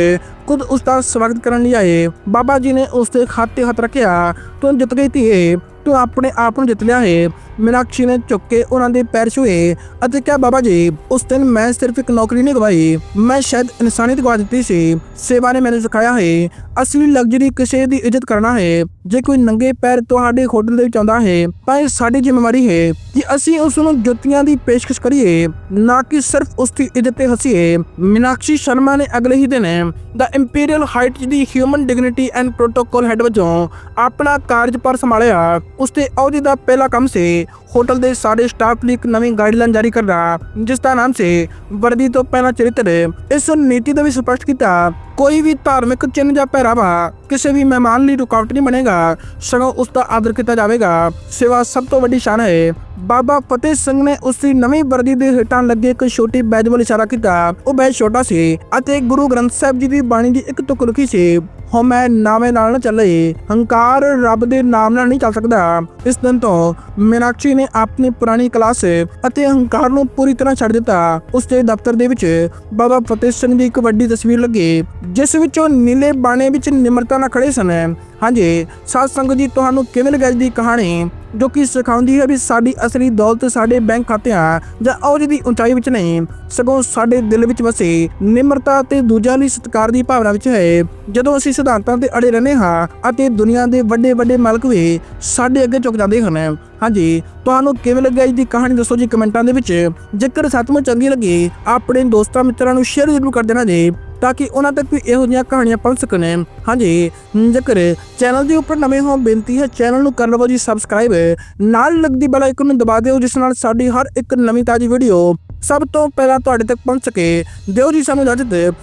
ਖੁਦ ਉਸ ਦਾ ਸਵਾਗਤ ਕਰਨ ਲਈ ਆਏ। ਬਾਬਾ ਜੀ ਨੇ ਉਸ ਦੇ ਖਾਤੇ ਹੱਥ ਰੱਖਿਆ, ਤੂੰ ਜਿੱਤ ਗਈ ਧੀਏ, ਤੂੰ ਆਪਣੇ ਆਪ ਨੂੰ ਜਿੱਤ ਲਿਆ ਹੈ ਮੀਨਾਕਸ਼ੀ ਨੇ ਚੁੱਕ ਕੇ ਉਹਨਾਂ ਦੇ ਪੈਰ ਛੂਏ ਅਤੇ ਕਿਹਾ, ਬਾਬਾ ਜੀ, ਉਸ ਦਿਨ ਮੈਂ ਸਿਰਫ ਇੱਕ ਨੌਕਰੀ ਨਹੀਂ ਗਵਾਈ ਮੈਂ ਸ਼ਾਇਦ ਇਨਸਾਨੀਅਤ ਗਵਾ ਦਿੱਤੀ ਸੀ। ਸੇਵਾ ਨੇ ਮੈਨੂੰ ਸਿਖਾਇਆ ਹੈ। ਅਸਲੀ ਲਗਜ਼ਰੀ ਕਿਸੇ ਦੀ ਇੱਜ਼ਤ ਕਰਨਾ ਹੈ। ਜੇ ਕੋਈ ਨੰਗੇ ਪੈਰ ਤੁਹਾਡੇ ਹੋਟਲ ਦੇ ਵਿੱਚ ਆਉਂਦਾ ਹੈ, ਤਾਂ ਇਹ ਸਾਡੀ ਜ਼ਿੰਮੇਵਾਰੀ ਹੈ ਕਿ ਅਸੀਂ ਉਸ ਨੂੰ ਜੁੱਤੀਆਂ ਦੀ ਪੇਸ਼ਕਸ਼ ਕਰੀਏ, ਨਾ ਕਿ ਸਿਰਫ ਉਸ ਦੀ ਇੱਜ਼ਤ ਤੇ ਹਸੀਏ। ਮੀਨਾਕਸ਼ੀ ਸ਼ਰਮਾ ਨੇ ਅਗਲੇ ਹੀ ਦਿਨ ਦਾ imperial height the human dignity and protocol head ਵਜੋਂ ਆਪਣਾ ਕਾਰਜਭਾਰ ਸੰਭਾਲਿਆ। ਉਸ ਦੇ ਅਹੁਦੇ ਦਾ ਪਹਿਲਾ ਕੰਮ ਸੀ। ਹੋਟਲ ਦੇ ਸਾਰੇ ਸਟਾਫ ਲਈ ਇੱਕ ਨਵੀਂ ਗਾਈਡਲਾਈਨ ਜਾਰੀ ਕਰਨਾ, ਜਿਸ ਦਾ ਨਾਮ ਸੀ ਵਰਦੀ ਤੋਂ ਪਹਿਲਾਂ ਚਰਿੱਤਰ। ਇਸ ਨੀਤੀ ਦਾ ਵੀ ਸਪਸ਼ਟ ਕੀਤਾ, ਕੋਈ ਵੀ ਧਾਰਮਿਕ ਚਿੰਨ੍ਹ ਜਾਂ ਪਹਿਰਾਵਾ ਕਿਸੇ ਵੀ ਮਹਿਮਾਨ ਲਈ ਰੁਕਾਵਟ ਨਹੀਂ ਬਣੇਗਾ, ਸਗੋਂ ਉਸ ਦਾ ਆਦਰ ਕੀਤਾ ਜਾਵੇਗਾ। ਸੇਵਾ ਸਭ ਤੋਂ ਵੱਡੀ ਸ਼ਾਨ ਹੈ। ਬਾਬਾ ਫਤਿਹ ਸਿੰਘ ਨੇ ਉਸ ਦੀ ਨਵੀਂ ਵਰਦੀ ਦੇ ਹੇਠਾਂ ਲੱਗੇ ਇੱਕ ਛੋਟੀ ਬੈਜ ਵੱਲ ਇਸ਼ਾਰਾ ਕੀਤਾ। ਉਹ ਬੈਜ ਛੋਟਾ ਸੀ ਅਤੇ ਗੁਰੂ ਗ੍ਰੰਥ ਸਾਹਿਬ ਜੀ ਦੀ ਬਾਣੀ ਦੀ ਇੱਕ ਤੁਕ ਲਿਖੀ ਸੀ। ਹੋ ਮੈਂ ਨਾਲ ਨਾ ਚੱਲੇ। ਹੰਕਾਰ ਰੱਬ ਦੇ ਨਾਮ ਨਾਲ ਨਹੀਂ ਚੱਲ ਸਕਦਾ। ਇਸ ਦਿਨ ਤੋਂ ਮੀਨਾਕਸ਼ੀ ਨੇ ਆਪਣੀ ਪੁਰਾਣੀ ਕਲਾਸ ਅਤੇ ਹੰਕਾਰ ਨੂੰ ਪੂਰੀ ਤਰ੍ਹਾਂ ਛੱਡ ਦਿੱਤਾ। ਉਸ ਦੇ ਦਫ਼ਤਰ ਦੇ ਵਿੱਚ ਬਾਬਾ ਫਤਿਹ ਸਿੰਘ ਦੀ ਇੱਕ ਵੱਡੀ ਤਸਵੀਰ ਲੱਗੀ, ਜਿਸ ਵਿੱਚ ਉਹ ਨੀਲੇ ਬਾਣੇ ਵਿੱਚ ਨਿਮਰਤਾ ਨਾਲ ਖੜੇ ਸਨ। ਹਾਂਜੀ, ਸਾਧ ਸੰਗਤ ਜੀ, ਤੁਹਾਨੂੰ ਕਿਵੇਂ ਲੱਗੀ ਦੀ ਕਹਾਣੀ? ਜੋ ਕਿ ਸਿਖਾਉਂਦੀ ਹੈ ਵੀ ਸਾਡੀ ਅਸਲੀ ਦੌਲਤ ਸਾਡੇ ਬੈਂਕ ਖਾਤਿਆਂ ਜਾਂ ਅਹੁਦੇ ਦੀ ਉਚਾਈ ਵਿੱਚ ਨਹੀਂ, ਸਗੋਂ ਸਾਡੇ ਦਿਲ ਵਿੱਚ ਵਸੇ, ਨਿਮਰਤਾ ਤੇ ਦੂਜਿਆਂ ਲਈ ਸਤਿਕਾਰ ਦੀ ਭਾਵਨਾ ਵਿੱਚ ਹੈ। ਜਦੋਂ ਅਸੀਂ ਸਿਧਾਂਤਾਂ ਤੇ ਅੜੇ ਰਹਿੰਦੇ ਹਾਂ ਅਤੇ ਦੁਨੀਆ ਦੇ ਵੱਡੇ ਵੱਡੇ ਮਾਲਕ ਵੀ ਸਾਡੇ ਅੱਗੇ ਝੁਕ ਜਾਂਦੇ ਹਨ, ਹਾਂਜੀ, ਤੁਹਾਨੂੰ ਕਿਵੇਂ ਲੱਗਾ ਇਸ ਦੀ ਕਹਾਣੀ ਦੱਸੋ ਜੀ ਕਮੈਂਟਾਂ ਦੇ ਵਿੱਚ। ਜੇਕਰ ਸੱਚਮੁੱਚ ਚੰਗੀ ਲੱਗੀ, ਆਪਣੇ ਦੋਸਤਾਂ ਮਿੱਤਰਾਂ ਨੂੰ ਸ਼ੇਅਰ ਜ਼ਰੂਰ ਕਰ ਦੇਣਾ ਜੀ। ਤਾਂ ਕਿ ਉਹਨਾਂ ਤੱਕ ਵੀ ਇਹੋ ਜਿਹੀਆਂ ਕਹਾਣੀਆਂ ਪਹੁੰਚ ਸਕਣ। ਹਾਂਜੀ, ਜੇਕਰ ਚੈਨਲ ਦੇ ਉੱਪਰ ਨਵੇਂ ਹੋ ਬੇਨਤੀ ਹੈ ਚੈਨਲ ਨੂੰ ਕਰ ਲਵੋ ਜੀ ਸਬਸਕ੍ਰਾਈਬ ਨਾਲ ਲੱਗਦੀ ਬੈਲ ਆਈਕਨ ਨੂੰ ਦਬਾ ਦਿਓ, ਜਿਸ ਨਾਲ ਸਾਡੀ ਹਰ ਇੱਕ ਨਵੀਂ ਤਾਜ਼ੀ ਵੀਡੀਓ ਸਭ ਤੋਂ ਪਹਿਲਾਂ ਤੁਹਾਡੇ ਤੱਕ ਪਹੁੰਚ ਸਕੇ। ਦਿਓ ਜੀ ਸਾਨੂੰ ਇਜਾਜ਼ਤ।